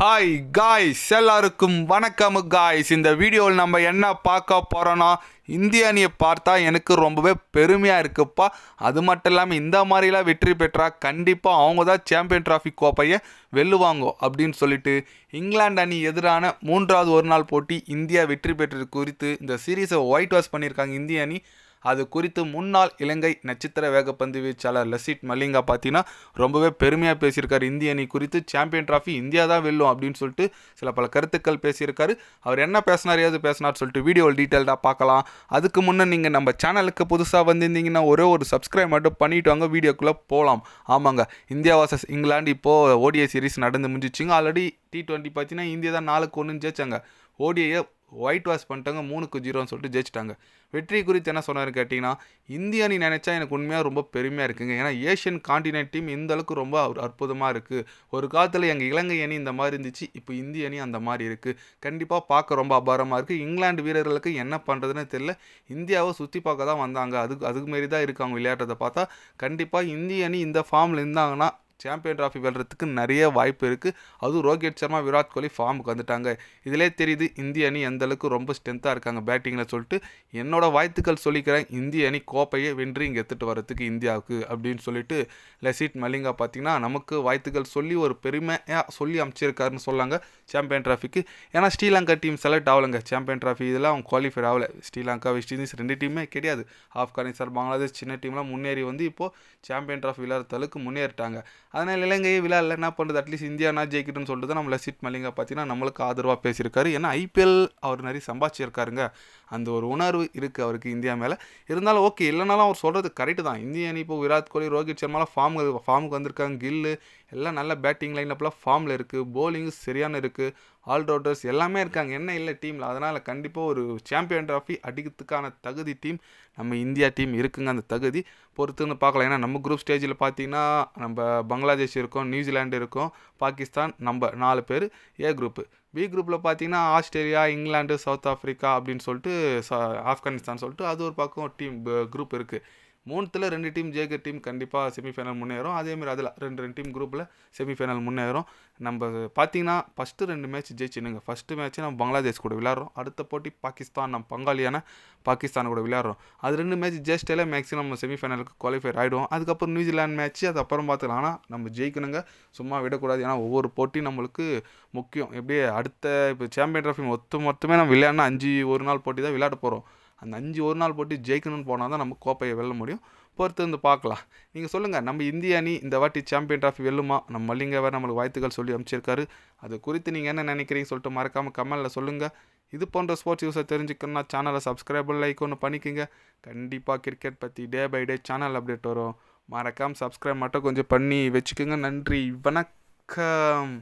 Hi guys எல்லாருக்கும் வணக்கம் guys இந்த வீடியோவில் நம்ம என்ன பார்க்க போகிறோன்னா இந்திய அணியை பார்த்தா எனக்கு ரொம்பவே பெருமையாக இருக்குப்பா. அது மட்டும் இல்லாமல் இந்த மாதிரிலாம் வெற்றி பெற்றா கண்டிப்பாக அவங்க தான் சாம்பியன் டிராஃபி கோப்பையை வெல்லுவாங்க அப்படின்னு சொல்லிட்டு இங்கிலாந்து அணி எதிரான மூன்றாவது ஒரு நாள் போட்டி இந்தியா வெற்றி பெற்றது குறித்து இந்த சீரீஸை ஒயிட் வாஷ் பண்ணியிருக்காங்க இந்திய அணி. அது குறித்து முன்னாள் இலங்கை நட்சத்திர வேகப்பந்து வீச்சாளர் லசித் மல்லிங்கா பார்த்தீங்கன்னா ரொம்பவே பெருமையாக பேசியிருக்காரு. இந்திய அணி குறித்து சாம்பியன் டிராஃபி இந்தியா தான் வெல்லும் அப்படின்னு சொல்லிட்டு சில பல கருத்துக்கள் பேசியிருக்காரு. அவர் என்ன பேசினார் ஏது பேசினார் சொல்லிட்டு வீடியோவில் டீட்டெயில்டாக பார்க்கலாம். அதுக்கு முன்னே நீங்கள் நம்ம சேனலுக்கு புதுசாக வந்திருந்தீங்கன்னா ஒரே ஒரு சப்ஸ்கிரைப் மட்டும் பண்ணிட்டு வாங்க. வீடியோக்குள்ளே போகலாம் ஆமாங்க இந்தியா வாசஸ் இங்கிலாந்து இப்போது ஓடிஐ சீரிஸ் நடந்து முடிஞ்சிச்சிங்க. ஆல்ரெடி டி டுவெண்ட்டி பார்த்தீங்கன்னா இந்தியா தான் நாலுக்கு ஒன்று ஜெயிச்சாங்க. ஓடிஐயை ஒயிட் வாஷ் பண்ணிட்டாங்க மூணுக்கு ஜீரோன்னு சொல்லிட்டு ஜெயிச்சிட்டாங்க. வெற்றி குறித்து என்ன சொன்னார் கேட்டிங்கன்னா இந்திய அணி நினச்சா எனக்கு உண்மையாக ரொம்ப பெருமையாக இருக்குங்க. ஏன்னா ஏஷியன் காண்டினென்ட் டீம் இந்த அளவுக்கு ரொம்ப ஒரு அற்புதமாக இருக்குது ஒரு காலத்தில் எங்கள் இலங்கை அணி இந்த மாதிரி இருந்துச்சு இப்போ இந்திய அணி அந்த மாதிரி இருக்குது கண்டிப்பாக பார்க்க ரொம்ப அபாரமாக இருக்குது இங்கிலாந்து வீரர்களுக்கு என்ன பண்ணுறதுன்னு தெரியல. இந்தியாவை சுற்றி பார்க்க தான் வந்தாங்க. அதுக்கு அதுக்கு மாரி தான் இருக்காங்க விளையாடுறதை பார்த்தா கண்டிப்பாக இந்திய அணி இந்த ஃபார்மில் இருந்தாங்கன்னா சாம்பியன் ட்ராஃபி வெல்றதுக்கு நிறைய வாய்ப்பு இருக்குது அதுவும் ரோஹித் சர்மா விராட் கோலி ஃபார்முக்கு வந்துட்டாங்க. இதிலே தெரியுது இந்திய அணி எந்த அளவுக்கு ரொம்ப ஸ்ட்ரென்த்தாக இருக்காங்க பேட்டிங்கில் சொல்லிட்டு என்னோட வாழ்த்துக்கள் சொல்லிக்கிறேன். இந்திய அணி கோப்பையை வென்று இங்கே எடுத்துகிட்டு வரதுக்கு இந்தியாவுக்கு அப்படின்னு சொல்லிட்டு லசித் மலிங்கா பார்த்தீங்கன்னா நமக்கு வாழ்த்துக்கள் சொல்லி ஒரு பெருமையாக சொல்லி அமைச்சிருக்காருன்னு சொல்லாங்க சாம்பியன் ட்ராஃபிக்கு ஏன்னா ஸ்ரீலங்கா டீம் செலக்ட் ஆகலைங்க. சாம்பியன் ட்ராஃபி இதெல்லாம் அவங்க குவாலிஃபை ஆகலை. ஸ்ரீலங்கா வெஸ்ட் இண்டீஸ் ரெண்டு டீமே கிடையாது. ஆப்கானிஸ்தான் பங்களாதேஷ் சின்ன டீம்லாம் முன்னேறி வந்து இப்போது சாம்பியன் ட்ராஃபி விளையாடுற அளவுக்கு முன்னேறிட்டாங்க. அதனால் இலங்கையை விளையாடல என்ன பண்ணுறது அட்லீஸ்ட் இந்தியானா ஜெயிக்கட்டும்னு சொல்லிட்டு தான் நம்ம லசித் மலிங்கா பார்த்தீங்கன்னா நம்மளுக்கு ஆதரவாக பேசியிருக்காரு. ஏன்னா ஐபிஎல் அவர் நிறைய சம்பாதிச்சிருக்காருங்க. அந்த ஒரு உணர்வு இருக்குது அவருக்கு இந்தியா மேலே. இருந்தாலும் ஓகே இல்லைனாலும் அவர் சொல்கிறது கரெக்டு தான். இந்திய அணி இப்போ விராட் கோலி ரோஹித் சர்மாலாம் ஃபார்ம் ஃபார்முக்கு வந்திருக்காங்க. கில்லு எல்லாம் நல்ல பேட்டிங் லைன் அப்பெல்லாம் ஃபார்மில் இருக்குது போலிங் சரியான இருக்குது ஆல்ரவுண்டர்ஸ் எல்லாமே இருக்காங்க. என்ன இல்லை டீமில். அதனால் கண்டிப்பாக ஒரு சாம்பியன் ட்ராஃபி அடிக்கிறதுக்கான தகுதி டீம் நம்ம இந்தியா டீம் இருக்குங்க அந்த தகுதி. பொறுத்துன்னு பார்க்கலாம். ஏன்னா நம்ம குரூப் ஸ்டேஜில் பார்த்தீங்கன்னா நம்ம பங்களாதேஷ் இருக்கோம் நியூசிலாண்டு இருக்கோம் பாகிஸ்தான் நம்ம நாலு பேர் ஏ குரூப்பு பி குரூப்பில் பார்த்தீங்கன்னா ஆஸ்திரேலியா இங்கிலாந்து சவுத் ஆஃப்ரிக்கா அப்படின்னு சொல்லிட்டு ஆப்கானிஸ்தான் சொல்லிட்டு அது ஒரு பக்கம் டீம் குரூப் இருக்குது மூணுத்தில் ரெண்டு டீம் ஜெயிக்க டீம் கண்டிப்பாக செமிஃபைனல் முன்னேறும். அதேமாதிரி அதில் ரெண்டு ரெண்டு டீம் குரூப்பில் செமிஃபைனல் முன்னேறும். நம்ம பார்த்தீங்கன்னா ஃபஸ்ட்டு ரெண்டு மேட்ச் ஜெயிச்சினுங்க ஃபஸ்ட்டு மேட்ச்சு நம்ம பங்களாதேஷ் கூட விளையாடுறோம். அடுத்த போட்டி பாகிஸ்தான் நம்ம பங்காளியான பாகிஸ்தான் கூட விளையாடுறோம். அது ரெண்டு மேட்ச் ஜெயிச்சிட்டாலே மேக்ஸிமம் நம்ம செமிஃபைனலுக்கு குவாலிஃபை ஆகிடுவோம் அதுக்கப்புறம் நியூசிலாந்து மேட்ச் அதுக்கப்புறம் அப்புறம் பார்த்துக்கலாம் ஆனால் நம்ம ஜெயிக்கணுங்க. சும்மா விடக்கூடாது. ஏன்னா ஒவ்வொரு போட்டி நம்மளுக்கு முக்கியம். எப்படியே அடுத்த இப்போ சாம்பியன் ட்ராஃபி மொத்த மொத்தமே நம்ம விளையாடினா அஞ்சு ஒரு நாள் போட்டி தான் விளையாட போகிறோம் அந்த அஞ்சு ஒரு நாள் போட்டு ஜெயிக்கணும்னு போனால் தான் நம்ம கோப்பையை வெல்ல முடியும். பொறுத்து வந்து பார்க்கலாம். நீங்கள் சொல்லுங்கள் நம்ம இந்திய அணி இந்த வாட்டி சாம்பியன் ட்ராஃபி வெல்லுமா? நம்ம மல்லிங்க வேறு நம்மளுக்கு வாழ்த்துக்கள் சொல்லி அமைச்சிருக்காரு அது குறித்து நீங்கள் என்ன நினைக்கிறீங்க சொல்லிட்டு மறக்காமல் கமெண்டில் சொல்லுங்கள் இது போன்ற ஸ்போர்ட்ஸ் யூஸை தெரிஞ்சுக்கணும்னா சேனலை சப்ஸ்கிரைபர் லைக் ஒன்று பண்ணிக்கோங்க. கண்டிப்பாக கிரிக்கெட் பற்றி day by day channel update வரும். மறக்காமல் சப்ஸ்கிரைப் மட்டும் கொஞ்சம் பண்ணி வச்சுக்கோங்க. நன்றி வணக்கம்.